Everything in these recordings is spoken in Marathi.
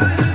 Bye.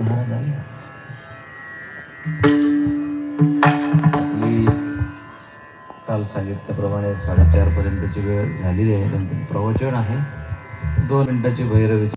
झाली काल सांगितल्याप्रमाणे साडेचार पर्यंतची वेळ झालेली आहे नंतर प्रवचन आहे. दोन मिनिटाची भैरवीची